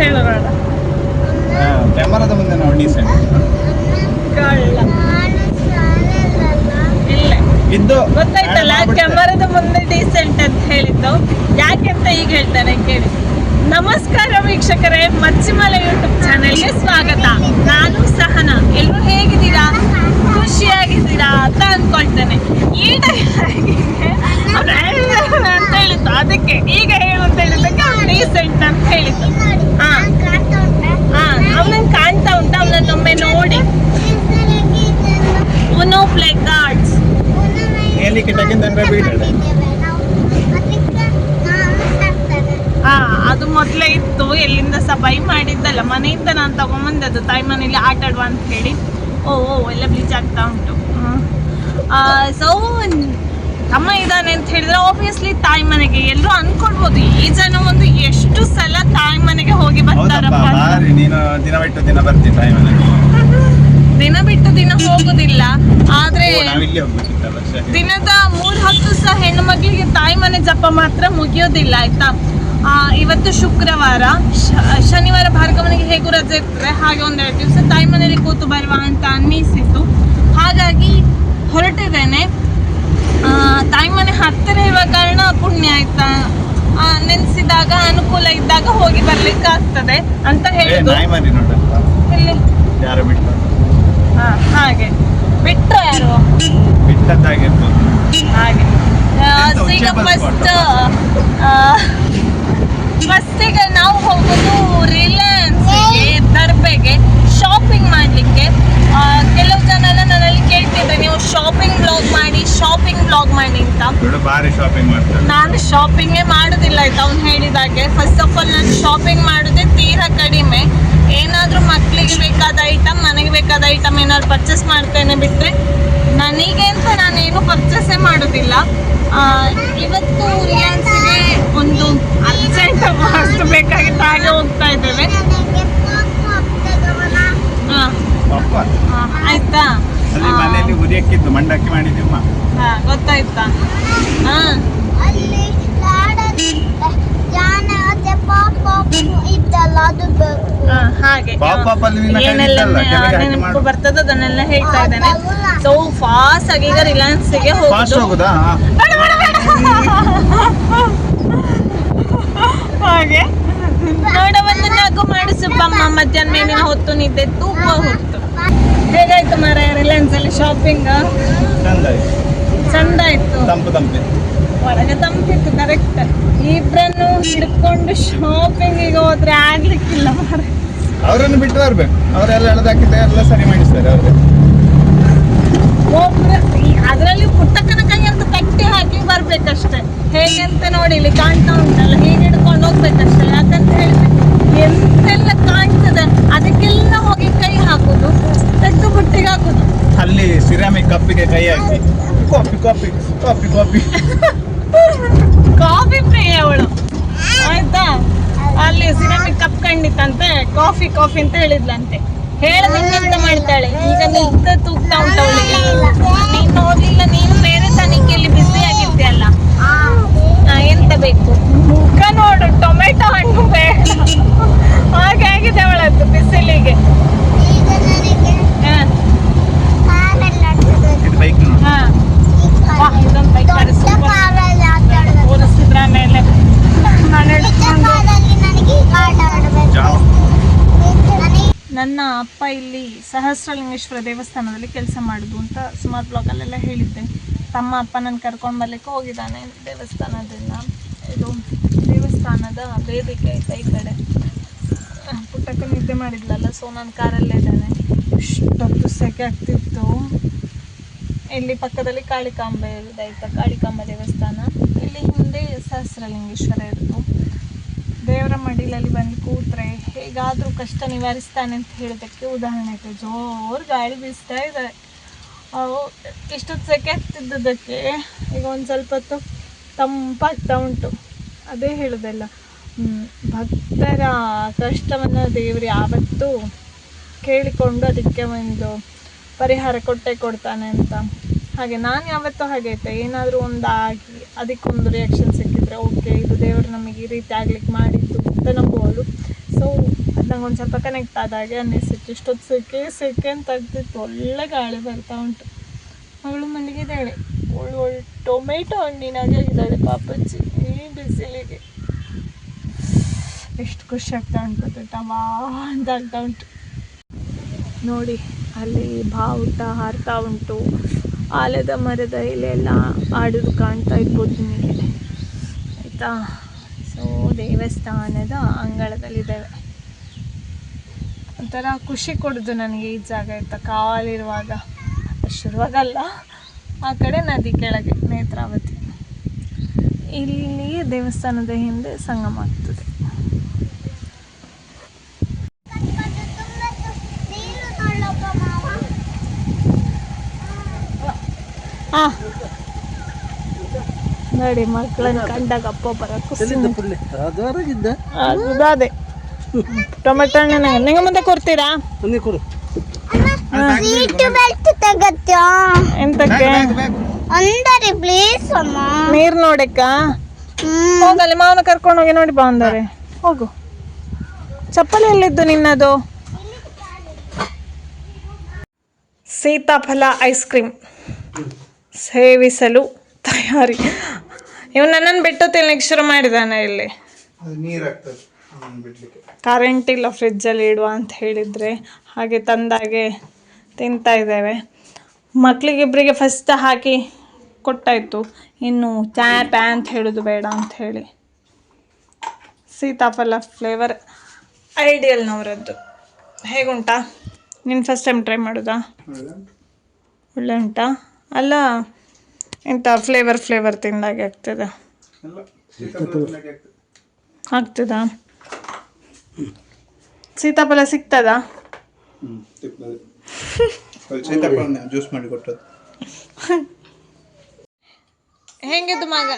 ಹೇಳು ನೋಡ ಕ್ಯಾಮರಾದ ಮುಂದೆ ನಾವು ಡೀಸೆಂಟ್ ಇಲ್ಲ. ಇದ್ದು ಗೊತ್ತಾಯ್ತಲ್ಲ ಕ್ಯಾಮರಾದ ಮುಂದೆ ಡೀಸೆಂಟ್ ಅಂತ ಹೇಳಿದ್ದು. ಯಾಕೆಂತ ಈಗ ಹೇಳ್ತಾನೆ ಕೇಳಿ. ನಮಸ್ಕಾರ ವೀಕ್ಷಕರೇ ಮಚ್ಚಿಮಲೆ ಯೂಟ್ಯೂಬ್ ಚಾನೆಲ್ಗೆ ಸ್ವಾಗತ. ನಾನು ಸಹನ. ಎಲ್ಲರೂ ಹೇಗಿದ್ದೀರಾ? ಖುಷಿಯಾಗಿದ್ದೀರಾ ಅಂತ ಅನ್ಕೊಳ್ತೇನೆ. ಈ ಟೈಮಿಗೆ ಹೇಳಿದ್ದು ಅದಕ್ಕೆ ಈಗ ಹೇಳು ಅಂತ ಹೇಳಿದ್ದಕ್ಕೆ ಅವ್ನು ರೀಸೆಂಟ್ ಅಂತ ಹೇಳಿದ್ದು ಹಾ ಅವನನ್ನು ಕಾಣ್ತಾ ಉಂಟು ಅವನನ್ನೊಮ್ಮೆ ನೋಡಿ. ಉನೋ ಪ್ಲೇ ಕಾರ್ಡ್ಸ್ ಹೇಳಲಿಕ್ಕೆ ಟಗಿಂದಂದ್ರೆ ಬೀಡಾಡೆ ಹಾ ಅದು ಮೊದಲೇ ಇತ್ತು. ಎಲ್ಲಿಂದ ಸಹ ಬೈ ಮಾಡಿದ್ದಲ್ಲ. ಮನೆಯಿಂದ ನಾನು ತಗೊಂಬಂದದ್ದು. ತಾಯಿ ಮನೇಲಿ ಆಟ ಆಡುವ ಅಂತ ಹೇಳಿ. ಓ ಓ ಎಲ್ಲ ಬ್ಲೀಚ್ ಆಗ್ತಾ ಉಂಟು. ಸೊ ತಮ್ಮ ಇದ್ದಾನೆ ಅಂತ ಹೇಳಿದ್ರೆ ಆಬ್ವಿಯಸ್ಲಿ ತಾಯಿ ಮನೆಗೆ ಎಲ್ಲರೂ ಅನ್ಕೊಳ್ಬೋದು. ಈ ಜನ ಒಂದು ಎಷ್ಟು ಸಲ ತಾಯಿ ಮನೆಗೆ ಹೋಗಿ ಬರ್ತಾರಪ್ಪ ಅಂತ. ಬಾರಿ ನೀನು ದಿನ ಬಿಟ್ಟು ದಿನ ಬರ್ತೀನಿ ಟೈಮ್ ದಿನ ಬಿಟ್ಟು ದಿನ ಹೋಗುದಿಲ್ಲ ಆದ್ರೆ ನಾವಿಲ್ಲಿ ದಿನದ ಮೂರ್ ಹತ್ತು ಸಹ ಹೆಣ್ಣು ಮಗಳಿಗೆ ತಾಯಿ ಮನೆ ಜಪ ಮಾತ್ರ ಮುಗಿಯೋದಿಲ್ಲ ಆಯ್ತಾ? ಆ, ಇವತ್ತು ಶುಕ್ರವಾರ ಶ- ಶನಿವಾರ ಭಾರ್ಗವನಿಗೆ ಹೇಗೂ ರಜೆ ಇರ್ತದೆ? ಹಾಗೆ ಒಂದೆರಡು ದಿವಸ ತಾಯಿ ಮನೆಯಲ್ಲಿ ಕೂತು ಬರುವ ಅಂತ ಅನ್ನಿಸಿತು. ಹಾಗಾಗಿ ಹೊರಟಿದ್ದೇನೆ. ತಾಯಿ ಮನೆ ಹತ್ತಿರ ಇರುವ ಕಾರಣ ಪುಣ್ಯ ಆಯ್ತಾ? ನೆನೆಸಿದಾಗ ಅನುಕೂಲ ಇದ್ದಾಗ ಹೋಗಿ ಬರ್ಲಿಕ್ಕೆ ಆಗ್ತದೆ ಅಂತ ಹೇಳಿದ್ರು ಇಲ್ಲಿ ಯಾರು ಬಿಟ್ಟು ಹಾ ಹಾಗೆ. ಬಿಟ್ರು ಯಾರು? ಬಿಟ್ಟದ್ದಾಗಿರ್ಬೋದು ಹಾಗೆ. ಈಗ ಫಸ್ಟ್ ಬಸ್ ಫಸ್ಟ್ ಈಗ ನಾವು ಹೋಗೋದು ರಿಲಯನ್ಸ್ ದರ್ಬೆಗೆ ಶಾಪಿಂಗ್ ಮಾಡ್ಲಿಕ್ಕೆ. ಕೆಲವು ಜನ ಎಲ್ಲ ನೀವು ಶಾಪಿಂಗ್ ಬ್ಲಾಗ್ ಮಾಡಿ ಶಾಪಿಂಗ್ ಬ್ಲಾಗ್ ಮಾಡಿ ಅಂತ? ಬಾರಿ ಶಾಪಿಂಗ್ ಮಾಡ್ತಾರೆ ನಾನು ಶಾಪಿಂಗೇ ಮಾಡೋದಿಲ್ಲ ಆಯ್ತಾ? ಅವ್ನು ಹೇಳಿದಾಗೆ ಫಸ್ಟ್ ಆಫ್ ಆಲ್ ನಾನು ಶಾಪಿಂಗ್ ಮಾಡುದೇ ತೀರಾ ಕಡಿಮೆ. ಏನಾದರೂ ಮಕ್ಕಳಿಗೆ ಬೇಕಾದ ಐಟಮ್ ನನಗೆ ಬೇಕಾದ ಐಟಮ್ ಏನಾದ್ರು ಪರ್ಚೇಸ್ ಮಾಡ್ತೇನೆ ಬಿಟ್ಟರೆ ನನಗೆ ಅಂತ ನಾನೇನು ಪರ್ಚೇಸೇ ಮಾಡೋದಿಲ್ಲ. ಇವತ್ತು ರಿಲಯನ್ಸ್ಗೆ ಒಂದು ಅರ್ಜೆಂಟ್ ಅಷ್ಟು ಹಾಗೆ ಹೋಗ್ತಾ ಇದ್ದೇವೆ ಹಾಂ ಪಪ್ಪ ಆಯ್ತಾ ಅಲ್ಲಿ ಮನೆಯಲ್ಲಿ ಉರಿಯಕ್ಕಿದ್ದು ಮಂಡಕ್ಕಿ ಮಾಡಿದ್ದೀವಮ್ಮ. ಹಾಂ ಗೊತ್ತಾಯ್ತಾ? ಹಾ. ಅಲ್ಲಿ ಹಾಗೆ. ನೆನಪು. ಬರ್ತದೆ ಅದನ್ನೆಲ್ಲ ಹೇಳ್ತಾ ಇದ್ದೇನೆ. ಸೊ ಫಾಸ್ಟ್ ಆಗಿ ಈಗ ರಿಲಯನ್ಸ್ಗೆ ಹೋಗುದು. ಹಾಗೆ. ನೋಡವನ್ನು ನಗು ಮಾಡಿಸುಪ್ಪಮ್ಮ ಮಧ್ಯಾಹ್ನ ಮೇಲಿನ ಹೊತ್ತು ನಿದ್ದೆ ತುಂಬಾ ಹೊತ್ತು. ಹೇಗಾಯ್ತು ಮಾರಾಯ ರಿಲಯನ್ಸ್ ಅಲ್ಲಿ ಶಾಪಿಂಗ್ ಚಂದ ಆಯ್ತು. ಇತ್ತು ತಂಪು ತಂಪಿತ್ತು ಒಳಗೆ ತಂಪಿತ್ತು ಕರೆಕ್ಟ್ ಇಬ್ರನ್ನು ಹಿಡ್ಕೊಂಡು ಶಾಪಿಂಗ್ ಶಾಪಿಂಗಿಗೆ ಹೋದ್ರೆ ಆಗ್ಲಿಕ್ಕಿಲ್ಲ ಮಾರೆ ಅವರನ್ನು ಬಿಟ್ಟು ಬರ್ಬೇಕು. ಅವರೆಲ್ಲ ಎಳೆದಾಕಿದ್ದ ಎಲ್ಲ ಸರಿ ಮಾಡಿಸ್ತಾರೆ ಅವ್ರಿಗೆ. ಒಬ್ರು ಅದರಲ್ಲಿ ಪುಟ್ಟಕ್ಕನ ಕೈ ಅಂತ ಕಟ್ಟಿ ಹಾಕಿ ಬರ್ಬೇಕಷ್ಟೇ. ಹೇಗೆ ಅಂತ ನೋಡಿ ಇಲ್ಲಿ ಕಾಣ್ತಾ ಉಂಟಲ್ಲ ಹೀಗೆ ಹಿಡ್ಕೊಂಡು ಹೋಗ್ಬೇಕಷ್ಟೇ. ಯಾಕಂತ ಹೇಳಿದ್ರೆ ಎಂತೆಲ್ಲ ಕಾಣ್ತದೆ. ಅದಕ್ಕೆಲ್ಲ ಹೋಗಿ ಕೈ ಹಾಕುದು. ತೆಗೆದು ಬುಟ್ಟಿಗೆ ಹಾಕುದು. ಅಲ್ಲಿ ಸಿರಾಮಿಕ್ ಕಪ್ಪಿಗೆ ಕೈ ಹಾಕಿ. Coffee coffee coffee coffee. Coffee ಪ್ರಿಯ ಅವಳು. ಆಯ್ತಾ? ಅಲ್ಲಿ ಸಿರಾಮಿಕ್ ಕಪ್ ಕಂಡಿತ್ತಂತೆ ಕಾಫಿ ಕಾಫಿ ಅಂತ ಹೇಳಿದ್ಲಂತೆ. ಹೇಳದಂಗೆ ಎಂತ ಮಾಡ್ತಾಳೆ. ಈಗ ನಿಂತ ತೂಗ್ತಾ ಉಂಟ ಅವಳಿಗೆ. ನೀನು ಹೋಗ್ಲಿಲ್ಲ ನೀನು ಬೇರೆ ತನಿಖೆಯಲ್ಲಿ ಬಿಸಿ ಆಗಿದ್ದೆ ಆ, ಎಂತ ಬೇಕು? ಮುಖ ನೋಡು ಟೊಮೆಟೊ ಹಣ್ಣು ಬೇಡ. ಹಾಗೆ ಆಗಿದೆ ಅವಳದ್ದು ಬಿಸಿಲಿಗೆ. ಜಾವ. ನನಗೆ ನನ್ನ ಅಪ್ಪ ಇಲ್ಲಿ ಸಹಸ್ರಲಿಂಗೇಶ್ವರ ದೇವಸ್ಥಾನದಲ್ಲಿ ಕೆಲಸ ಮಾಡುದು ಅಂತ ಸುಮಾರು ಬ್ಲಾಗಲ್ಲೆಲ್ಲ ಹೇಳಿದ್ದೆ. ತಮ್ಮ ಅಪ್ಪ ನನ್ನ ಕರ್ಕೊಂಡು ಬರ್ಲಿಕ್ಕೆ ಹೋಗಿದ್ದಾನೆ ದೇವಸ್ಥಾನದಿಂದ ಇದು ದೇವಸ್ಥಾನದ ವೇದಿಕೆ ಆಯ್ತಾ ಈ ಕಡೆ. ಪುಟ್ಟಕ್ಕೆ ಪುಟ್ಟಕ್ಕ ನಿದ್ದೆ ಮಾಡಿದ್ಲಲ್ಲ ಸೊ ನಾನು ಕಾರಲ್ಲೇ ಇದ್ದಾನೆ. ಇಷ್ಟೊತ್ತು ಸೆಕೆ ಆಗ್ತಿತ್ತು. ಇಲ್ಲಿ ಪಕ್ಕದಲ್ಲಿ ಕಾಳಿಕಾಂಬೆ ಇದೆ ಆಯ್ತಾ ಕಾಳಿಕಾಂಬ ದೇವಸ್ಥಾನ. ಇಲ್ಲಿ ಹಿಂದೆ ಸಹಸ್ರಲಿಂಗೇಶ್ವರ ಇತ್ತು ದೇವರ ಮಡಿಲಲ್ಲಿ ಬಂದು ಕೂತ್ರೆ ಹೇಗಾದರೂ ಕಷ್ಟ ನಿವಾರಿಸ್ತಾನೆ ಅಂತ ಹೇಳೋದಕ್ಕೆ ಉದಾಹರಣೆ ಇದೆ. ಜೋರು ಗಾಳಿ ಬೀಸ್ತಾ ಇದೆ. ಅವು ಇಷ್ಟೊತ್ತು ಸೆಕೆ ಆಗ್ತಿದ್ದದಕ್ಕೆ ಈಗ ಒಂದು ಸ್ವಲ್ಪ ಹೊತ್ತು ತಂಪಾಗ್ತಾ ಉಂಟು. ಅದೇ ಹೇಳೋದಲ್ಲ. ಭಕ್ತರ ಕಷ್ಟವನ್ನು ದೇವರು ಯಾವತ್ತೂ ಕೇಳಿಕೊಂಡು ಅದಕ್ಕೆ ಒಂದು ಪರಿಹಾರ ಕೊಟ್ಟೆ ಕೊಡ್ತಾನೆ ಅಂತ. ಹಾಗೆ ನಾನು ಯಾವತ್ತೂ ಹಾಗೆ ಐತೆ ಏನಾದರೂ ಒಂದಾಗಿ ಆಗಿ ಅದಕ್ಕೊಂದು ರಿಯಾಕ್ಷನ್ ಸಿಕ್ಕಿದ್ರೆ ಓಕೆ ಇದು ದೇವರು ನಮಗೆ ಈ ರೀತಿ ಆಗ್ಲಿಕ್ಕೆ ಮಾಡಿದ್ದು ಅಂತ ನಂಬೋದು ಸೊ ನಂಗೆ ಒಂದು ಸ್ವಲ್ಪ ಕನೆಕ್ಟ್ ಆದಾಗೆ ಅನ್ನಿಸಿತ್ತು. ಇಷ್ಟೊತ್ತು ಸೆಕೆ ಸೆಕೆ ಅಂತ ಆಗ್ತಿತ್ತು. ಒಳ್ಳೆ ಗಾಳಿ ಬರ್ತಾ ಉಂಟು. ಮಗಳು ಮಲಗಿದ್ದಾಳೆ ಒಳ್ಳೆ ಒಳ್ಳೆ ಟೊಮೆಟೊ ಹಣ್ಣಿನಾಗೆ ಆಗಿದ್ದಾಳೆ ಪಾಪಚ್ಚಿ ಈ ಬಿಸಿಲಿಗೆ. ಎಷ್ಟು ಖುಷಿ ಆಗ್ತಾ ಉಂಟು ಗೊತ್ತಾ? ವಾ ಅಂತ ಆಗ್ತಾ ಉಂಟು. ನೋಡಿ. ಅಲ್ಲಿ ಬಾವುಟ ಹಾರ್ತಾ ಉಂಟು. ಆಲದ ಮರದ ಎಲೆಯೆಲ್ಲ ಆಡೋದು ಕಾಣ್ತಾ ಇರ್ಬೋದು ನಿಮಗೆ. ಆಯಿತಾ? ಸೊ ದೇವಸ್ಥಾನದ ಅಂಗಳದಲ್ಲಿದ್ದೇವೆ. ಒಂಥರ ಖುಷಿ ಕೊಡೋದು ನನಗೆ ಈ ಜಾಗ ಆಯಿತಾ ಕಾಲಿರುವಾಗ ಶುರುವಾಗಲ್ಲ. ಆ ಕಡೆ ನದಿ ಕೆಳಗೆ ನೇತ್ರಾವತಿ. ಇಲ್ಲಿ ದೇವಸ್ಥಾನದ ಹಿಂದೆ ಸಂಗಮ ಆಗ್ತದೆ. ಆ ನೋಡಿ ಮಕ್ಕಳನ್ನ ಕಂಡಾಗ ಅಪ್ಪ ಬರಕ್ಕೆ ಖುಷಿ. ಅದು. ಟೊಮೆಟೊ ಹಣ್ಣಿನ ನಿಂಗೆ ಮುಂದೆ ಕೊಡ್ತೀರಾ? ಕೊಡು. ಎಂತಕ್ಕೆ? ಅಂದರಿ ಪ್ಲೀಸ್ ಅಮ್ಮ. ನೀರ್ ನೋಡಕ್ಕ? ಹೋಗಲಿ ಹೋಗಲ್ಲಿ ಮಾವನ ಕರ್ಕೊಂಡು ಹೋಗಿ ನೋಡಿ ಬಾ ಅಂದರೆ ಹೋಗು. ಚಪ್ಪಲಿ ಎಲ್ಲಿದ್ದು ನಿನ್ನದು? ಸೀತಾಫಲ ಐಸ್ ಕ್ರೀಮ್. ಸೇವಿಸಲು ತಯಾರಿ. ಇವ್ ನನ್ನನ್ನು ಬಿಟ್ಟು ತಿನ್ಲಿಕ್ಕೆ ಶುರು ಮಾಡಿದಾನೆ ಇಲ್ಲಿ. ಕರೆಂಟ್ ಇಲ್ಲ ಫ್ರಿಜ್ಜಲ್ಲಿ ಇಡುವ ಅಂತ ಹೇಳಿದರೆ ಹಾಗೆ ತಂದಾಗೆ ತಿಂತಾ ಇದ್ದೇವೆ. ಮಕ್ಕಳಿಗಿಬ್ಬರಿಗೆ ಫಸ್ಟ್ ಹಾಕಿ ಕೊಟ್ಟಾಯಿತು. ಇನ್ನು ಚಾ ಪ್ಯಾ ಅಂತ ಹೇಳೋದು ಬೇಡ ಅಂತ ಹೇಳಿ. ಸೀತಾಫಲ ಫ್ಲೇವರ್ ಐಡಿಯಲ್ನವರದ್ದು ಹೇಗುಂಟಾ? ನೀನು ಫಸ್ಟ್ ಟೈಮ್ ಟ್ರೈ ಮಾಡೋದಾ? ಒಳ್ಳೆ ಉಂಟಾ? ಅಲ್ಲ ಎಂಥ ಫ್ಲೇವರ್ ಫ್ಲೇವರ್ ತಿಂದಾಗೆ ಆಗ್ತದೆ? ಆಗ್ತದ. ಸೀತಾಫಲ ಸಿಗ್ತದ? ಜ್ಯೂಸ್ ಮಾಡಿ ಕೊಟ್ಟದ್ದು. ಹೆಂಗಿದ್ದು ಮಗ?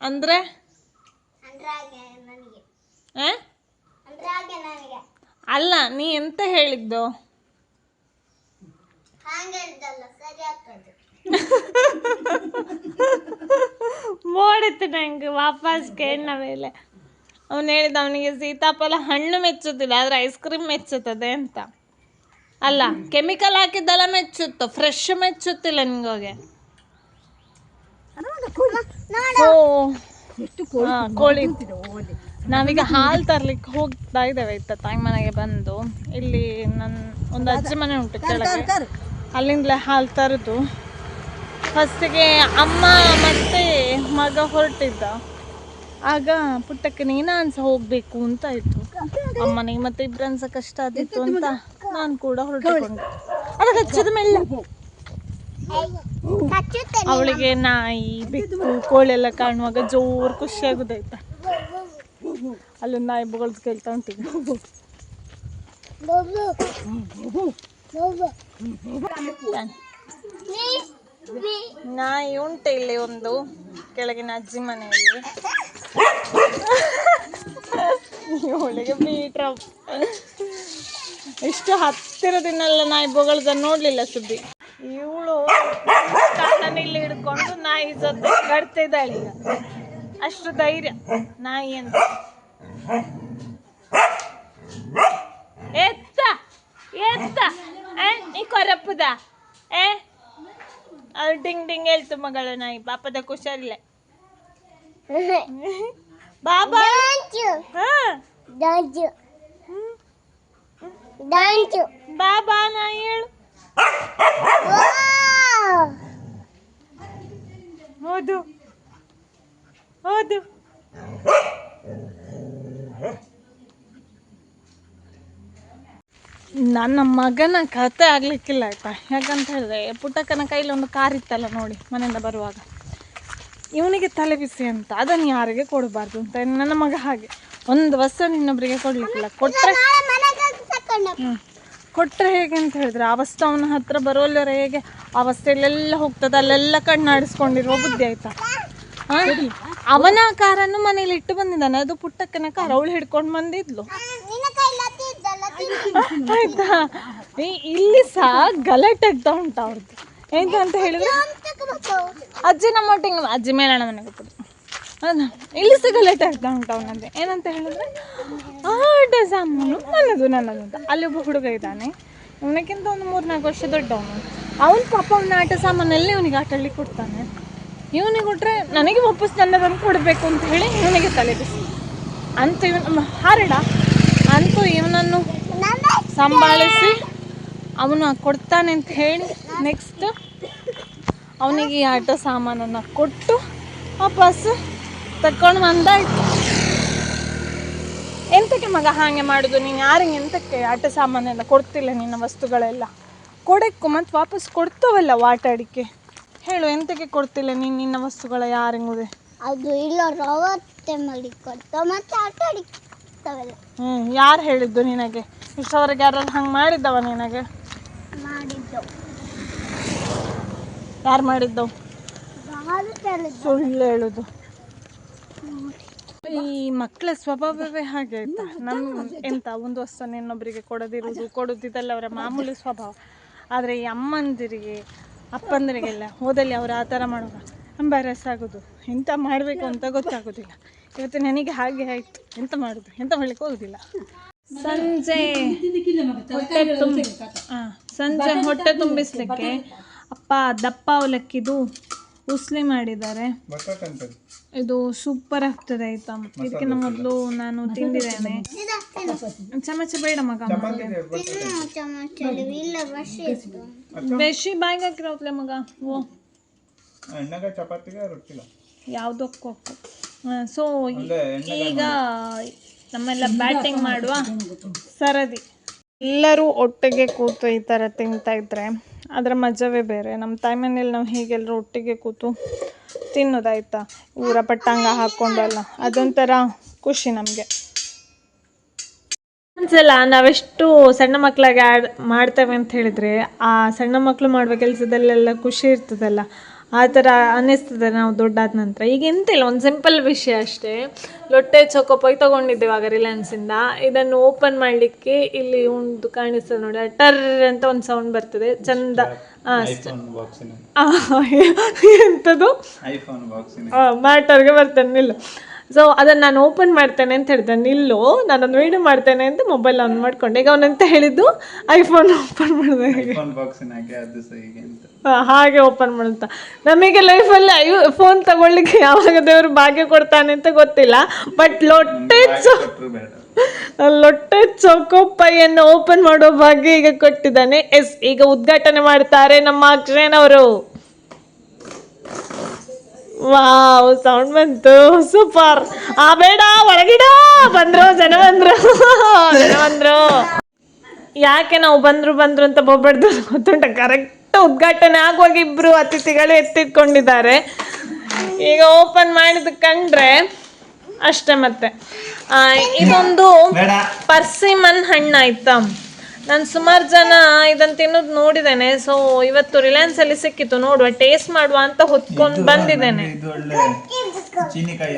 ಅಂದ್ರೆ ಅಂದ್ರಾಗೆ ನನಗೆ ಆ? ಅಂದ್ರಾಗೆ ನನಗೆ ಅಲ್ಲ ನೀ ಎಂತ ಹೇಳಿದ್ದು? ಮೋಡಿತ್ತು ನಂಗೆ ವಾಪಸ್ ಕೇಳಿನ ಮೇಲೆ. ಅವನು ಹೇಳಿದ ಅವನಿಗೆ ಸೀತಾಫಲ ಹಣ್ಣು ಮೆಚ್ಚುತ್ತಿಲ್ಲ ಆದ್ರೆ ಐಸ್ ಕ್ರೀಮ್ ಮೆಚ್ಚುತ್ತದೆ ಅಂತ. ಅಲ್ಲ ಕೆಮಿಕಲ್ ಹಾಕಿದ್ದೆಲ್ಲ ಮೆಚ್ಚುತ್ತು ಫ್ರೆಶ್ ಮೆಚ್ಚುತ್ತಿಲ್ಲ ನಿಂಗೋಗೆ. ಕೋಳಿ. ನಾವೀಗ ಹಾಲು ತರ್ಲಿಕ್ಕೆ ಹೋಗ್ತಾ ಇದ್ದೇವೆ ಇತ್ತ ತಾಯಿ ಮನೆಗೆ ಬಂದು. ಇಲ್ಲಿ ನನ್ನ ಒಂದು ಅಜ್ಜಿ ಮನೆ ಉಂಟು ಕೆಳಗೆ. ಅಲ್ಲಿಂದಲೇ ಹಾಲು ತರದು. ಫಸ್ಟಿಗೆ ಅಮ್ಮ ಮತ್ತೆ ಮಗ ಹೊರಟಿದ್ದ. ಆಗ ಪುಟ್ಟಕ್ಕೆ ನೀನು ಅನ್ಸ ಹೋಗ್ಬೇಕು ಅಂತ ಇತ್ತು. ಅಮ್ಮನಿಗೆ ಮತ್ತೆ ಇಬ್ರು ಅನ್ಸ ಕಷ್ಟ ಆದಿತ್ತು ಅಂತ ನಾನು ಕೂಡ ಹೊರಟುಕೊಂಡೆ. ಅದಕ್ಕೆ ಹಚ್ಚದ ಮೇಲೆ. ಅವಳಿಗೆ ನಾಯಿ ಬೆಕ್ಕು ಕೋಳಿ ಎಲ್ಲ ಕಾಣುವಾಗ ಜೋರು ಖುಷಿ ಆಗುದಾಯ್ತಾ ಅಲ್ಲೊಂದು ನಾಯಿ ಬೊಗಳ್ದು ಕೇಳ್ತಾ ಉಂಟು ನಾಯಿ ಉಂಟು ಇಲ್ಲಿ ಒಂದು ಕೆಳಗಿನ ಅಜ್ಜಿ ಮನೆಯಲ್ಲಿ. ಇವಳಿಗೆ ಬೀಟ್ರ ಇಷ್ಟು ಹತ್ತಿರದಿನೆಲ್ಲ ನಾಯಿ ಬೊಗಳ್ದ ನೋಡ್ಲಿಲ್ಲ ಸುದ್ದಿ. ಇವಳು ಇಲ್ಲಿ ಹಿಡ್ಕೊಂಡು ನಾಯಿ ಜೊತೆ ಕಟ್ತಿದ್ದಾಳೆ ಈಗ. ಅಷ್ಟು ಧೈರ್ಯ ನಾಯಿ ಅಂತ. ಎತ್ತ ಎತ್ತ. ನೀ ಕೊರಪ್ಪದ. ಏ ಅವ್ಳು ಡಿಂಗ್ ಡಿಂಗ್ ಹೇಳ್ತು ಮಗಳು ನಾಯಿ. ಪಾಪದ ಕುಶಾರಿಲ್ಲ ಬಾಬಾ. ಬಾಬಾ ನಾಯಿ ಹೇಳು. ಹೌದು ಹೌದು ನನ್ನ ಮಗನ ಕತೆ ಆಗ್ಲಿಕ್ಕಿಲ್ಲ ಆಯ್ತಾ ಯಾಕಂತ ಹೇಳಿದ್ರೆ ಪುಟ್ಟಕ್ಕನ ಕೈಲಿ ಒಂದು ಕಾರ್ ಇತ್ತಲ್ಲ ನೋಡಿ, ಮನೆಯಿಂದ ಬರುವಾಗ. ಇವನಿಗೆ ತಲೆ ಬಿಸಿ ಅಂತ, ಅದನ್ನು ಯಾರಿಗೆ ಕೊಡಬಾರ್ದು ಅಂತ. ನನ್ನ ಮಗ ಹಾಗೆ. ಒಂದು ವಸ್ತು ಇನ್ನೊಬ್ಬರಿಗೆ ಕೊಡಲಿಕ್ಕಿಲ್ಲ. ಕೊಟ್ಟರೆ ಮನೆಗೆ ಕೊಟ್ಟರೆ ಹೇಗೆ ಅಂತ ಹೇಳಿದ್ರೆ, ಆ ವಸ್ತು ಅವನ ಹತ್ರ ಬರೋಲ್ಲರ ಹೇಗೆ? ಆ ವಸ್ತುಲೆಲ್ಲ ಹೋಗ್ತದೆ, ಅಲ್ಲೆಲ್ಲ ಕಣ್ಣಾಡಿಸ್ಕೊಂಡಿರುವ ಬುದ್ಧಿ ಆಯ್ತಾ? ಅವನ ಕಾರನ್ನು ಮನೇಲಿ ಇಟ್ಟು ಬಂದಿದ್ದಾನೆ. ಅದು ಪುಟ್ಟಕ್ಕನ ಕಾರ್. ಅವಳು ಹಿಡ್ಕೊಂಡು ಬಂದಿದ್ಲು ನಿನ್ನ ಕೈಲಿ ಅತಿ ಇದ್ದಲ್ಲ ತಿನ್ನು. ಆಯ್ತಾ? ಇಲ್ಲಿ ಸಹ ಗಲಾಟೆ ಆಗ್ತಾ ಉಂಟು ಅವ್ರದ್ದು ಎಂತ ಅಂತ ಹೇಳಿದ್ರೆ. ಅಜ್ಜಿ ನಮ್ಮ ಒಟ್ಟಿಗೆ ಅಜ್ಜಿ ಮೇಲೆ ಮನೆಗೆ ನನಗೆ ಅದ ಇಲ್ಲಿ ಸಹ ಗಲಾಟೆ ಆಗ್ತಾ ಉಂಟು ಅವನಂತೆ ಏನಂತ ಹೇಳಿದ್ರೆ? ಆಟ ಸಾಮಾನು ನನ್ನದು ನನ್ನದು ಅಂತ. ಅಲ್ಲಿ ಒಬ್ಬ ಹುಡುಗ ಇದ್ದಾನೆ. ಇವನಕ್ಕಿಂತ ಒಂದು ಮೂರು ನಾಲ್ಕು ವರ್ಷ ದೊಡ್ಡವನು. ಅವನ ಪಾಪ ಅವನ ಆಟ ಸಾಮಾನಲ್ಲಿ ಇವನಿಗೆ ಆಟ ಆಡ್ಲಿಕ್ಕೆ ಕೊಡ್ತಾನೆ. ಇವನಿಗೆ ಕೊಟ್ಟರೆ ನನಗೆ ವಾಪಸ್ ಬಂದು ಕೊಡಬೇಕು ಅಂತ ಹೇಳಿ ಇವನಿಗೆ ತಲೆ ಬಿಸಿ. ಅಂತ ಇವನು ಹಾರಡ. ಅಂತೂ ಇವನನ್ನು ಸಂಭಾಳಿಸಿ ಅವನು ಕೊಡ್ತಾನೆ ಅಂತ ಹೇಳಿ ನೆಕ್ಸ್ಟ್ ಅವನಿಗೆ ಈ ಆಟೋ ಸಾಮಾನನ್ನು ಕೊಟ್ಟು ವಾಪಸ್ ತಕೊಂಡು ಬಂದಾಯ್ತು. ಎಂತಕ್ಕೆ ಮಗ ಹಾಗೆ ಮಾಡೋದು? ನೀನು ಯಾರಿಗೆ ಎಂತಕ್ಕೆ ಆಟ ಸಾಮಾನೆಲ್ಲ ಕೊಡ್ತಿಲ್ಲ ನಿನ್ನ ವಸ್ತುಗಳೆಲ್ಲ? ಕೊಡಕ್ಕೂ ಮತ್ತು ವಾಪಸ್ ಕೊಡ್ತವಲ್ಲ ವಾಟಾಡಿಕೆ ಹೇಳು, ಎಂತಕ್ಕೆ ಕೊಡ್ತಿಲ್ಲ ನೀನು ನಿನ್ನ ವಸ್ತುಗಳ ಯಾರಿಂಗುದೆ? ಅದು ಇಲ್ಲ ರವತ್ತೆ ಮಾಡಿ ಕೊಡ್ತಾ ಮತ್ತೆ ಆಟ ಹ್ಞೂ ಯಾರು ಹೇಳಿದ್ದು ನಿನಗೆ? ಇಷ್ಟವರೆಗೆ ಯಾರು ಹಂಗೆ ಮಾಡಿದ್ದವ ನಿನಗೆ? ಯಾರು ಮಾಡಿದ್ದವು ಸುಳ್ಳು ಹೇಳುದು. ಈ ಮಕ್ಕಳ ಸ್ವಭಾವವೇ ಹಾಗೆ ಆಯ್ತಾ? ನಮ್ಮ ಎಂತ ಒಂದು ವಸ್ತುನ ಇನ್ನೊಬ್ಬರಿಗೆ ಕೊಡದಿರುವುದು ಕೊಡೋದಿದ್ದಲ್ಲ ಅವರ ಮಾಮೂಲಿ ಸ್ವಭಾವ. ಆದರೆ ಈ ಅಮ್ಮಂದಿರಿಗೆ ಅಪ್ಪಂದಿರಿಗೆಲ್ಲ ಹೋದಲ್ಲಿ ಅವ್ರು ಆ ಥರ ಮಾಡುವ ಎಂಬಾರಸ್ ಆಗೋದು. ಎಂತ ಮಾಡಬೇಕು ಅಂತ ಗೊತ್ತಾಗೋದಿಲ್ಲ. ಇವತ್ತು ನನಗೆ ಹಾಗೆ ಆಯಿತು. ಎಂತ ಮಾಡುದು? ಎಂತ ಮಾಡ್ಲಿಕ್ಕೆ ಹೋಗುದಿಲ್ಲ. ಸಂಜೆ ಹೊಟ್ಟೆ ತುಂಬ ಹಾಂ ಸಂಜೆ ಹೊಟ್ಟೆ ತುಂಬಿಸ್ಲಿಕ್ಕೆ ಅಪ್ಪ ದಪ್ಪ ಅವಲಕ್ಕಿದು ಉಸ್ಲಿ ಮಾಡಿದ್ದಾರೆ. ಇದು. ಸೂಪರ್ ಆಗ್ತದೆ ಆಯ್ತಾ ಇದಕ್ಕಿಂತ ಮೊದಲು ನಾನು ತಿಂದಿದ್ದೇನೆ. ಚಮಚ ಬೇಡ ಮಗ ಬೆಶಿ ಬಾಯಿಗೆ ಹಾಕಿರೋತ್ಲೆ ಮಗ? ಓ. ಯಾವುದಕ್ಕೂ ಸೊ ಈಗ ನಮ್ಮೆಲ್ಲ ಬ್ಯಾಟಿಂಗ್ ಮಾಡುವ ಸರದಿ. ಎಲ್ಲರೂ ಒಟ್ಟಿಗೆ ಕೂತು ಈ ಥರ ತಿಂತಾ ಇದ್ರೆ ಅದರ ಮಜವೇ ಬೇರೆ. ನಮ್ಮ ತಾಯಿ ಮನೇಲಿ ನಾವು ಹೀಗೆಲ್ಲರೂ ಒಟ್ಟಿಗೆ ಕೂತು ತಿನ್ನೋದಾಯ್ತಾ? ಊರ ಪಟ್ಟಾಂಗ ಹಾಕ್ಕೊಂಡಲ್ಲ ಅದೊಂಥರ ಖುಷಿ ನಮಗೆ. ಒಂದ್ಸಲ ನಾವೆಷ್ಟು ಸಣ್ಣ ಮಕ್ಕಳಾಗಿ ಆಡ್ ಮಾಡ್ತೇವೆ ಅಂತ ಹೇಳಿದ್ರೆ ಆ ಸಣ್ಣ ಮಕ್ಕಳು ಮಾಡುವ ಕೆಲಸದಲ್ಲೆಲ್ಲ ಖುಷಿ ಇರ್ತದಲ್ಲ. ಆ ಥರ ಅನ್ನಿಸ್ತದೆ ನಾವು ದೊಡ್ಡಾದ ನಂತರ. ಈಗ ಎಂತಿಲ್ಲ ಒಂದು ಸಿಂಪಲ್ ವಿಷಯ ಅಷ್ಟೇ. ಲೊಟ್ಟೆ ಚೊಕೊಪೊಯ್ ತೊಗೊಂಡಿದ್ದೇವೆ ಆಗ ರಿಲಯನ್ಸಿಂದ ಇದನ್ನು ಓಪನ್ ಮಾಡಲಿಕ್ಕೆ ಇಲ್ಲಿ ಒಂದು ಕಾಣಿಸ್ತದೆ ನೋಡಿ. ಟರ್ ಅಂತ ಒಂದು ಸೌಂಡ್ ಬರ್ತದೆ. ಚಂದ ಎಂಥದ್ದು ಮ್ಯಾಟರ್ಗೆ ಬರ್ತೇನೆ ನಿಲ್ಲು. ಸೊ ಅದನ್ನು ನಾನು ಓಪನ್ ಮಾಡ್ತೇನೆ ಅಂತ ಹೇಳಿದೆ. ನಿಲ್ಲು ನಾನೊಂದು ವೀಡಿಯೋ ಮಾಡ್ತೇನೆ ಅಂತ ಮೊಬೈಲ್ ಆನ್ ಮಾಡ್ಕೊಂಡೆ. ಈಗ ಅವನಂತ ಹೇಳಿದ್ದು ಐಫೋನ್ ಓಪನ್ ಮಾಡಿದೆ ಹಾಗೆ? ಓಪನ್ ಮಾಡಂತ ನಮಗೆ ಲೈಫಲ್ಲಿ ಐ ಫೋನ್ ತಗೊಳ್ಳಿಕ್ಕೆ ಯಾವಾಗ ದೇವರು ಭಾಗ್ಯ ಕೊಡ್ತಾನೆ ಅಂತ ಗೊತ್ತಿಲ್ಲ. ಬಟ್ ಲೊಟ್ಟೆ ಲೊಟ್ಟೆ ಚೌಕೋಪೈಯನ್ನು ಓಪನ್ ಮಾಡೋ ಭಾಗ್ಯ ಈಗ ಕೊಟ್ಟಿದ್ದಾನೆ. ಎಸ್ ಈಗ ಉದ್ಘಾಟನೆ ಮಾಡ್ತಾರೆ ನಮ್ಮ ಅಕ್ಷಯನ್ ಅವರು ವಾವ್ ಸೌಂಡ್ ಬಂತು ಸೂಪರ್ ಆ ಬೇಡ ಒಳಗಿಡ ಬಂದ್ರು ಜನ ಬಂದ್ರು ಜನ ಬಂದ್ರು. ಯಾಕೆ ನಾವು ಬಂದ್ರು ಬಂದ್ರು ಅಂತ ಬೊಬ್ಬಡ್ದು ಗೊತ್ತುಂಟ? ಕರೆಕ್ಟ್ ಉದ್ಘಾಟನೆ ಆಗುವಾಗ ಇಬ್ರು ಅತಿಥಿಗಳು ಎತ್ತಿಟ್ಕೊಂಡಿದ್ದಾರೆ. ಈಗ ಓಪನ್ ಮಾಡಿದ ಕಂಡ್ರೆ ಅಷ್ಟೇ ಮತ್ತೆ. ಇದೊಂದು ಪರ್ಸಿಮನ್ ಹಣ್ಣು ಆಯ್ತಾ ನಾನು ಸುಮಾರು ಜನ ಇದನ್ನು ತಿನ್ನೋದು ನೋಡಿದ್ದೇನೆ ಸೊ ಇವತ್ತು ರಿಲಯನ್ಸ್ ಅಲ್ಲಿ ಸಿಕ್ಕಿತ್ತು ನೋಡುವ ಟೇಸ್ಟ್ ಮಾಡುವ ಅಂತ ಹೊತ್ಕೊಂಡು ಬಂದಿದ್ದೇನೆ. ಚೀನಿಕಾಯಿ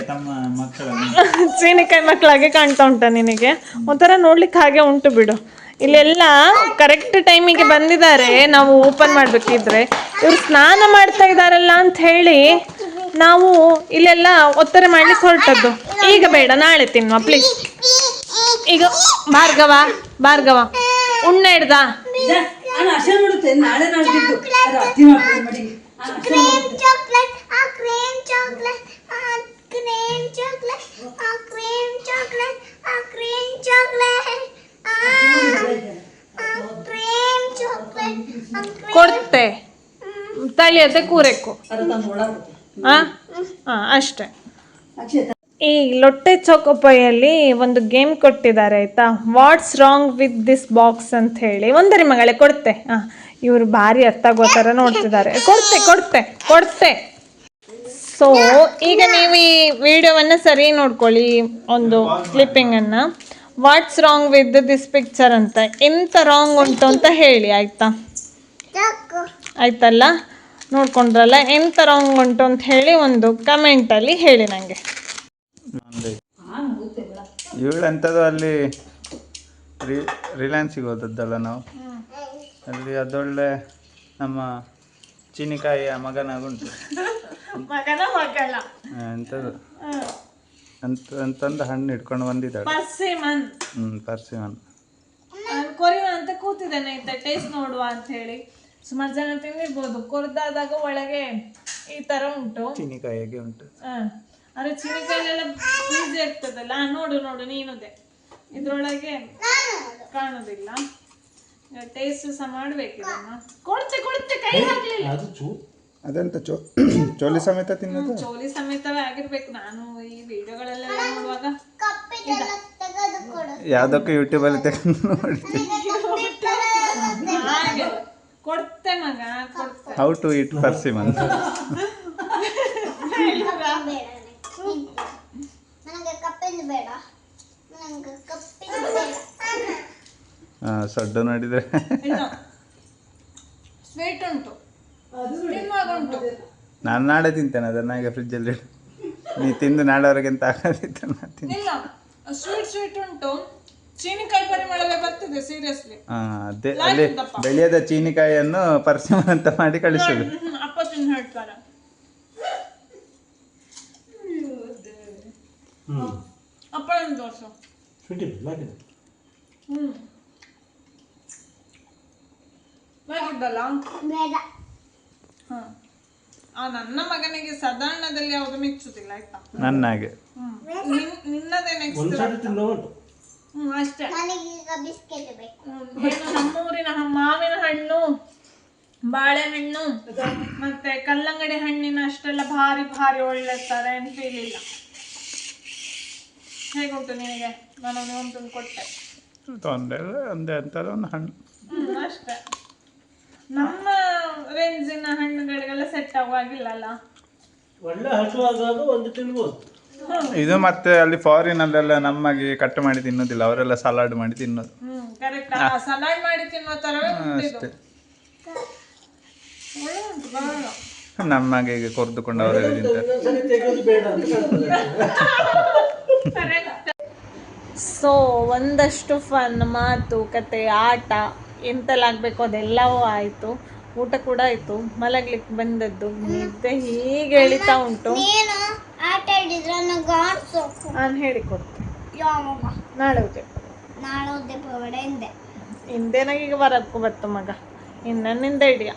ಮಕ್ಕಳಾಗೆ ಕಾಣ್ತಾ ಉಂಟ ನಿನಗೆ? ಒಂಥರ ನೋಡ್ಲಿಕ್ಕೆ ಹಾಗೆ ಉಂಟು ಬಿಡು. ಇಲ್ಲೆಲ್ಲ ಕರೆಕ್ಟ್ ಟೈಮಿಗೆ ಬಂದಿದ್ದಾರೆ ನಾವು ಓಪನ್ ಮಾಡ್ಬೇಕಿದ್ರೆ. ಇವ್ರು ಸ್ನಾನ ಮಾಡ್ತಾ ಇದ್ದಾರಲ್ಲ ಅಂತ ಹೇಳಿ ನಾವು ಇಲ್ಲೆಲ್ಲ ಒತ್ತರೆ ಮಾಡ್ಲಿಕ್ಕೆ ಹೊರಟದ್ದು. ಈಗ ಬೇಡ ನಾಳೆ ತಿನ್ನುವ ಪ್ಲೀಸ್ ಈಗ ಭಾರ್ಗವ ಭಾರ್ಗವ. ಉಣ್ಣ ಹಿಡ್ದಾ ನಾನು ಅರ್ಶನ ಮಾಡುತ್ತೆ ನಾಳೆ ನಾಡ್ದಿದ್ದು ಅದು ಅತ್ತಿ ಮಾಡ್ತೀನಿ ಮಡಿಗೆ ಆ, ಅರ್ಶನ ಕ್ರೀಮ್ ಚಾಕ್ಲೇಟ್ ಆ ಕ್ರೀಮ್ ಚಾಕ್ಲೇಟ್ ಆ ಕ್ರೀಮ್ ಚಾಕ್ಲೇಟ್ ಆ ಕ್ರೀಮ್ ಚಾಕ್ಲೇಟ್ ಆ ಕ್ರೀಮ್ ಚಾಕ್ಲೇಟ್ ಆ ಕ್ರೀಮ್ ಚಾಕ್ಲೇಟ್ ಆ ಕ್ರೀಮ್ ಕೊಡ್ತೆ ತಳಿಯತ್ತೆ ಕೂರೆಕ್ಕು ಅದು ತಂದು ಒಳಗೆ ಹಾ ಹಾ ಅಷ್ಟೇ ಅಕ್ಷಯ ಈ ಲೊಟ್ಟೆ ಚೌಕೊಪ್ಪಯಲ್ಲಿ ಒಂದು ಗೇಮ್ ಕೊಟ್ಟಿದ್ದಾರೆ ಆಯ್ತಾ? What's wrong with this box ಅಂತ ಹೇಳಿ. ಒಂದರಿ ಮಗಳೇ ಕೊಡ್ತೆ. ಹಾಂ ಇವರು ಭಾರಿ ಅರ್ಥ ಆಗೋ ಥರ ನೋಡ್ತಿದ್ದಾರೆ. ಕೊಡ್ತೆ ಕೊಡ್ತೆ ಕೊಡ್ತೆ. ಸೊ ಈಗ ನೀವು ಈ ವಿಡಿಯೋವನ್ನು ಸರಿ ನೋಡ್ಕೊಳ್ಳಿ ಒಂದು ಕ್ಲಿಪ್ಪಿಂಗನ್ನು what's wrong with this picture ಅಂತ. ಎಂತ ರಾಂಗ್ ಉಂಟು ಅಂತ ಹೇಳಿ ಆಯ್ತಾ? ಆಯ್ತಲ್ಲ? ನೋಡ್ಕೊಂಡ್ರಲ್ಲ? ಎಂತ ರಾಂಗ್ ಉಂಟು ಅಂತ ಹೇಳಿ ಒಂದು ಕಮೆಂಟಲ್ಲಿ ಹೇಳಿ ನನಗೆ ಇವಳು ಎಂಥದ್ದು ಅಲ್ಲಿ ರಿ ರಿಲಯನ್ಸಿಗೆ ಹೋದದ್ದಲ್ಲ ನಾವು. ಅಲ್ಲಿ ಅದೊಳ್ಳೆ ನಮ್ಮ ಚೀನಿಕಾಯಿಯ ಮಗನಾಗುಂಟು. ಮಗನ ಮಗಳ. ಎಂಥದ್ದು ಅಂತ ಅಂತಂದು ಹಣ್ಣು ಇಟ್ಕೊಂಡು ಬಂದಿದ್ದಾಳೆ. ಪರ್ಸಿಮನ್. ಹ್ಞೂ ಪರ್ಸಿಮನ್. ಕೊರಿವ ಅಂತ ಕೂತಿದ್ದೇನೆ ಈ ಟೇಸ್ಟ್ ನೋಡುವ ಅಂತ ಹೇಳಿ. ಸುಮಾರು ಜನ ತಿಂದಿರ್ಬೋದು ಕೊರ್ದಾದಾಗ ಒಳಗೆ ಈ ತರ ಉಂಟು. ಚೀನಿಕಾಯಿಗೆ ಉಂಟು. ಹ. ಆದ್ರೆ ಚೀನಿಕಾಯಿಲೆಲ್ಲ ಈಸಿ ಇರ್ತದಲ್ಲ ನೋಡು ನೋಡು ನೀನುದೆ. ಇದ್ರೊಳಗೆ ಕಾಣೋದಿಲ್ಲ. ಟೇಸ್ಟ್ ಸಹ ಮಾಡ್ಬೇಕು ಇದನ್ನ. ಕೊಡ್ತೆ ಕೊಡ್ತೆ ಕೈ ಹಾಕ್ಲಿಲ್ಲ. ಅದೆಂತ ಚೋ ಚೋಲಿ ಸಮೇತ ತಿನ್ನೋದು? ಚೋಲಿ ಸಮೇತವೇ ಆಗಿರ್ಬೇಕು. ನಾನು ಈ ವಿಡಿಯೋಗಳೆಲ್ಲ ನೋಡುವಾಗ ಕಪ್ಪಿಗೆಲ್ಲ ತೆಗೆದು ಕೊಡು. ಯಾವುದಕ್ಕೂ ಯೂಟ್ಯೂಬಲ್ಲಿ ತೆಗೆದು ನೋಡಿ. ಹಾಗೆ. ಕೊಡ್ತೆ ಮಗ ಕೊಡ್ತೆ. ಹೌ ಟು ಇಟ್ ಪರ್ಸಿಮನ್ ಬೇಡ ನನಗೆ ಕಪ್ಪಿಂದು ಬೇಡ ನನಗೆ ಕಪ್ಪಿಂದು ಬೇಡ ಹಾಂ ಸಡ್ಡು ನೋಡಿದರೆ. ಸ್ವೀಟ್ ಉಂಟು. ಉಂಟು. ನಾನು ನಾಳೆ ತಿಂತೇನೆ ಅದನ್ನ ಈಗ ಫ್ರಿಜ್ಜಲ್ಲಿ. ನೀ ತಿಂದು ನಾಳೆವರೆಗೆ ಅಂತ ನಾನು ತಿಂದು ಇಲ್ಲ. ಸ್ವೀಟ್ ಸ್ವೀಟ್ ಉಂಟು. ಚೀನಿಕಾಯಿ ಪರಿಮಳವೇ ಬರ್ತಿದೆ ಸೀರಿಯಸ್ಲಿ ಹಾ ಅದೇ ಅಲ್ಲಿ ಬೆಳೆಯದ ಚೀನಿಕಾಯಿಯನ್ನು ಪರಿಸಮ ಅಂತ ಮಾಡಿ ಕಳಿಸೋದು. ಅಪ್ಪ ತಿಂದು ಹೇಳ್ತಾರೆ. ಅಪ್ಪ ದೋಸೆ. ಹ್ಮ್. ಬೇಕಿದ್ದಲ್ಲ ಬೇಡ. ಹ ಆ ನನ್ನ ಮಗನಿಗೆ ಸಾಧಾರಣದಲ್ಲಿ ಯಾವುದು ಮೆಚ್ಚುದಿಲ್ಲ ಆಯ್ತಾ? ನನ್ನ ಹಾಗೆ ಹ್ಮ್ ನಿನ್- ನಿನ್ನದೇ ನೆಕ್ಸ್ಟ್ ಹ್ಮ್ ಅಷ್ಟೇ. ನನಗೀಗ ಬಿಸ್ಕೆಟ್ ಬೇಕು. ಹ್ಮ್, ಏನು ನಮ್ಮೂರಿನ ಹ- ಮಾವಿನ ಹಣ್ಣು ಬಾಳೆಹಣ್ಣು ಮತ್ತೆ ಕಲ್ಲಂಗಡಿ ಹಣ್ಣಿನ ಅಷ್ಟೆಲ್ಲ ಭಾರಿ ಭಾರಿ ಒಳ್ಳೆ ತರ ಏನು ಫೀಲ್ ಇಲ್ಲ. ಹೇಗುಂಟು ನಿನಗೆ? ನಾನು ಒಂದು ಕೊಟ್ಟೆ. ತೊಂದರೆ ಇಲ್ಲ ಒಂದೇ ಅಂತಾರೆ ಒಂದು ಹಣ್ಣು. ನಮ್ಮ ರೇಂಜಿನ ಹಣ್ಣುಗಳಿಗೆಲ್ಲ ಸೆಟ್ ಆಗುವಾಗಿಲ್ಲಲ್ಲ? ಒಳ್ಳೆ ಹಸುವಾದಾಗ ಒಂದು ತಿನ್ಬೋದು. ಇದು ಮತ್ತೆ ಅಲ್ಲಿ ಫಾರಿನ್ ಅಲ್ಲೆಲ್ಲ ನಮಗೆ ಕಟ್ ಮಾಡಿ ತಿನ್ನೋದಿಲ್ಲ ಅವರೆಲ್ಲ ಸಲಾಡ್ ಮಾಡಿ ತಿನ್ನೋದು. ಹ್ಮ್ ಕರೆಕ್ಟ್ ಸಲಾಡ್ ಮಾಡಿ ತಿನ್ನೋ ತರವೇ ಉಂಟಿದು ಅಷ್ಟೇ. ಒಳ್ಳೆ ಉಂಟು ಬಹಳ. ನಮಗೆ ಈಗ ಕೊರ್ದುಕೊಂಡು ಅವರೆಲ್ಲ ತಿಂತಾರೆ ಕಾಣ್ತದೆ ಸೊ ಒಂದಷ್ಟು ಫನ್ ಮಾತು ಕತೆ ಆಟ. ಎಂತೆಲ್ಲ ಆಗಬೇಕು ಅದೆಲ್ಲವೂ ಆಯಿತು. ಊಟ ಕೂಡ ಆಯಿತು. ಮಲಗ್ಲಿಕ್ಕೆ ಬಂದದ್ದು. ನಿದ್ದೆ ಹೀಗೆ ಎಳಿತಾ ಉಂಟು. ನೀನು ಆಟ ಆಡಿದ್ರೆ ನನಗೆ ಆಡ್ಸೋಕು ನಾನು ಹೇಳಿಕೊಡ್ತೆ ಯಾವ ನಾಳೆ ಹೋದೆ ನಾಳೆ ಈಗ ಹಿಂದೆ ಬರಕ್ಕೂ ಬತ್ತು ಮಗ. ಇನ್ನನ್ನಿಂದ ಹಿಡಿಯ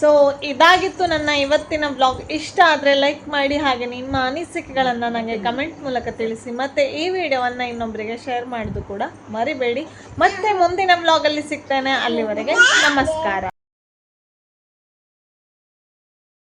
ಸೊ ಇದಾಗಿತ್ತು ನನ್ನ ಇವತ್ತಿನ ಬ್ಲಾಗ್ ಇಷ್ಟ ಆದರೆ ಲೈಕ್ ಮಾಡಿ ಹಾಗೆ ನಿಮ್ಮ ಅನಿಸಿಕೆಗಳನ್ನು ನನಗೆ ಕಮೆಂಟ್ ಮೂಲಕ ತಿಳಿಸಿ. ಮತ್ತು ಈ ವಿಡಿಯೋವನ್ನು ಇನ್ನೊಬ್ಬರಿಗೆ ಶೇರ್ ಮಾಡೋದು ಕೂಡ ಮರಿಬೇಡಿ. ಮತ್ತೆ ಮುಂದಿನ ಬ್ಲಾಗಲ್ಲಿ ಸಿಗ್ತೇನೆ. ಅಲ್ಲಿವರೆಗೆ ನಮಸ್ಕಾರ.